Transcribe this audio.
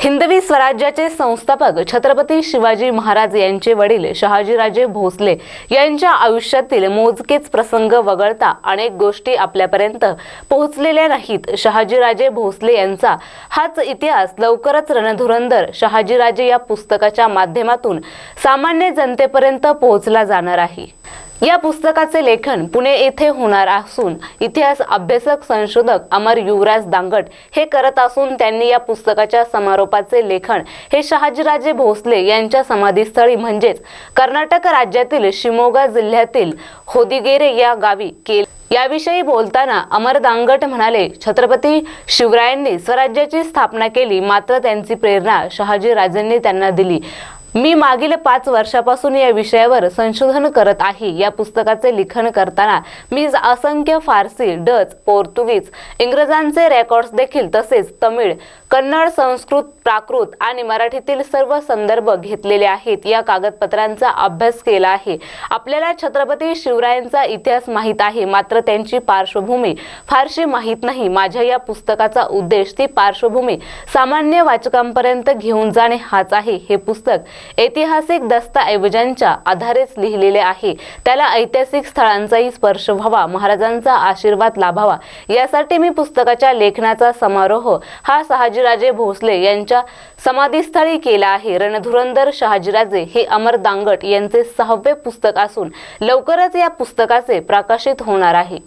हिंदवी स्वराज्याचे संस्थापक छत्रपती शिवाजी महाराज यांचे वडील शहाजीराजे भोसले यांच्या आयुष्यातील मोजकेच प्रसंग वगळता अनेक गोष्टी आपल्यापर्यंत पोहोचलेल्या नाहीत. शहाजीराजे भोसले यांचा हाच इतिहास लवकरच रणधुरंदर शहाजीराजे या पुस्तकाच्या माध्यमातून सामान्य जनतेपर्यंत पोहोचला जाणार आहे. या पुस्तकाचे लेखन पुणे येथे होणार असून इतिहास अभ्यासक संशोधक अमर युवराज दांगट हे करत असून त्यांनी या पुस्तकाच्या समारोपाचे लेखन हे शहाजीराजे भोसले यांच्या समाधीस्थळी म्हणजेच कर्नाटक राज्यातील शिमोगा जिल्ह्यातील होदिगेरे या गावी केले. याविषयी बोलताना अमर दांगट म्हणाले छत्रपती शिवरायांनी स्वराज्याची स्थापना केली मात्र त्यांची प्रेरणा शहाजीराजेंनी त्यांना दिली. मी मागील पाच वर्षापासून या विषयावर संशोधन करत आहे. या पुस्तकाचे लिखाण करताना मी असंख्य फारसी डच पोर्तुगीज इंग्रजांचे रेकॉर्ड्स देखील तसेच तमिळ कन्नड संस्कृत प्राकृत आणि मराठीतील सर्व संदर्भ घेतलेले आहेत. या कागदपत्रांचा अभ्यास केला आहे. आपल्याला छत्रपती शिवरायांचा इतिहास माहीत आहे मात्र त्यांची पार्श्वभूमी फारशी माहीत नाही. माझ्या या पुस्तकाचा उद्देश ती पार्श्वभूमी सामान्य वाचकांपर्यंत घेऊन जाणे हाच आहे. हे पुस्तक ऐतिहासिक दस्तऐवजांच्या आधारेच लिहिलेले आहे. त्याला ऐतिहासिक स्थळांचाही स्पर्श व्हावा महाराजांचा आशीर्वाद लाभावा यासाठी मी पुस्तकाच्या लेखनाचा समारोह हा शहाजीराजे भोसले यांच्या समाधीस्थळी केला आहे. रणधुरंदर शहाजीराजे हे अमर दांगट यांचे सहावे पुस्तक असून लवकरच या पुस्तकाचे प्रकाशित होणार आहे.